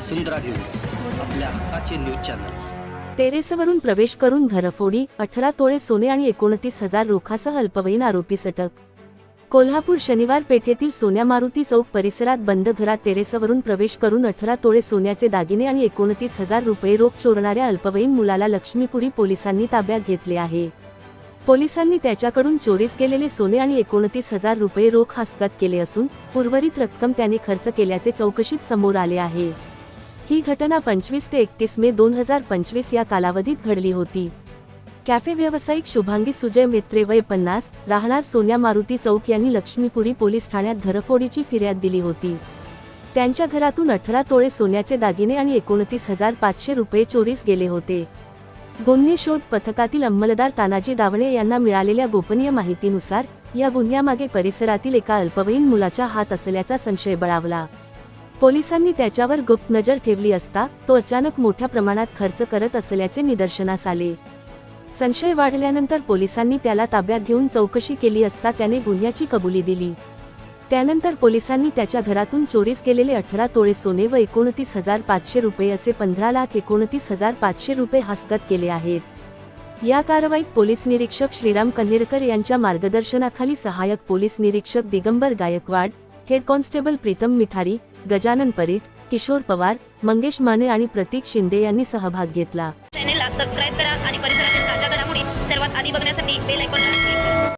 वसुंधरा news आपल्या हक्काचे news channel. टेरेसवरून प्रवेश करून घरफोडी अठरा तोळे सोने आणि एकोणतीस हजार रोखासह अल्पवयीन आरोपीस अटक कोल्हापूर शनिवार पेठेतील सोन्या मारुती चौक परिसरात बंद घरात टेरेसवरून प्रवेश करून अठरा तोळे सोन्याचे दागिने आणि एकोणतीस हजार रुपये रोख चोरणाऱ्या अल्पवयीन मुलाला लक्ष्मीपुरी पोलिसांनी ताब्यात घेतले आहे. पोलिसांनी त्याच्याकडून चोरीस गेलेले सोने आणि एकोणतीस हजार रुपये रोख हस्तगत केले असून उर्वरित रक्कम त्याने खर्च केल्याचे चौकशीत समोर आले आहे. ही घटना पंचवीस ते एकतीस मे दोन हजार पंचवीस या कालावधीत घडली होती. कॅफे व्यावसायिक शुभांगी सुजय मेत्रे वय पन्नास राहणार सोन्या मारुती चौक यांनी लक्ष्मीपुरी पोलीस ठाण्यात घरफोडीची फिर्याद दिली होती. त्यांच्या घरातून अठरा तोळे सोन्याचे दागिने आणि एकोणतीस हजार पाचशे रुपये चोरीस गेले होते. गुन्हे शोध पथकातील अंमलदार तानाजी दावणे यांना मिळालेल्या गोपनीय माहितीनुसार या गुन्ह्यामागे परिसरातील एका अल्पवयीन मुलाचा हात असल्याचा संशय बळावला. पोलिसांनी त्याच्यावर गुप्त नजर ठेवली असता तो अचानक मोठ्या प्रमाणात खर्च करत असल्याचे निदर्शनास आले. संशय वाढल्यानंतर पोलिसांनी त्याला ताब्यात घेऊन चौकशी केली असता त्याने गुन्ह्याची कबुली दिली. त्यानंतर पोलिसांनी त्याच्या घरातून चोरीस केलेले अठरा तोळे सोने व एकोणतीस हजार पाचशे रुपये असे पंधरा लाख एकोणतीस हजार पाचशे रुपये हस्तगत केले आहेत. या कारवाईत पोलीस निरीक्षक श्रीराम कन्हेरकर यांच्या मार्गदर्शनाखाली सहाय्यक पोलीस निरीक्षक दिगंबर गायकवाड हेड कॉन्स्टेबल प्रीतम मिठारी गजानन परीट किशोर पवार मंगेश माने आणि प्रतीक शिंदे यांनी सहभाग घेतला. चॅनेलला सबस्क्राईब करा आणि परिसरातील ताज्या घडामोडी सर्वात आधी बघण्यासाठी बेल आयकॉनला